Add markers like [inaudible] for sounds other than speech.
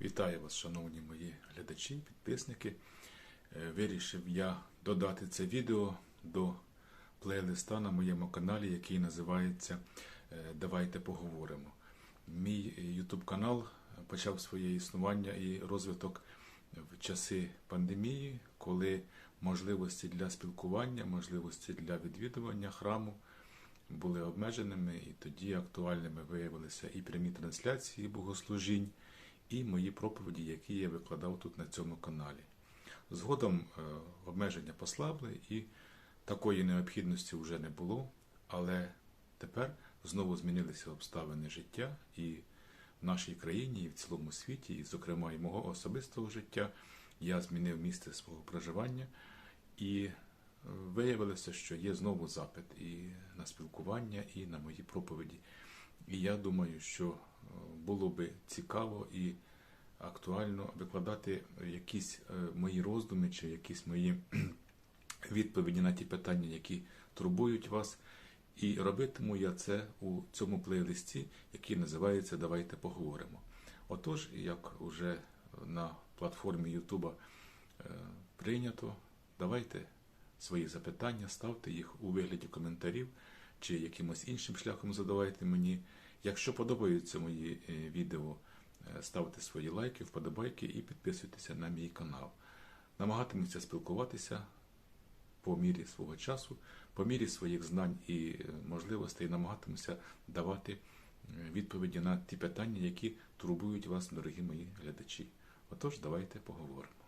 Вітаю вас, шановні мої глядачі, підписники. Е, Вирішив я додати це відео до плейлиста на моєму каналі, який називається е, Давайте поговоримо. Мій YouTube канал почав своє існування і розвиток в часи пандемії, коли можливості для спілкування, можливості для відвідування храму були обмеженими, і тоді актуальними виявилися і прямі трансляції богослужінь, і мої проповіді, які я викладав тут на цьому каналі. Згодом е, обмеження послабли і такої необхідності вже не було, але тепер знову змінилися обставини життя і в нашій країні, і в цілому світі, і, зокрема, і мого особистого життя. Я змінив місце свого проживання і е, виявилося, що є знову запит і на спілкування, і на мої проповіді. І я думаю, що було би цікаво і актуально викладати якісь е, мої роздуми чи якісь мої [clears throat] відповіді на ті питання, які турбують вас. І робитиму я це у цьому плейлисті, який називається Давайте поговоримо. Отож, як вже на платформі Ютуба е, прийнято, давайте свої запитання, ставте їх у вигляді коментарів чи якимось іншим шляхом задавайте мені. Якщо подобаються мої е, відео, е, ставте свої лайки, вподобайки і підписуйтеся на мій канал. Намагатимуся спілкуватися по мірі свого часу, по мірі своїх знань і е, можливостей намагатимуся давати відповіді на ті питання, які турбують вас, дорогі мої глядачі. Отож, давайте поговоримо.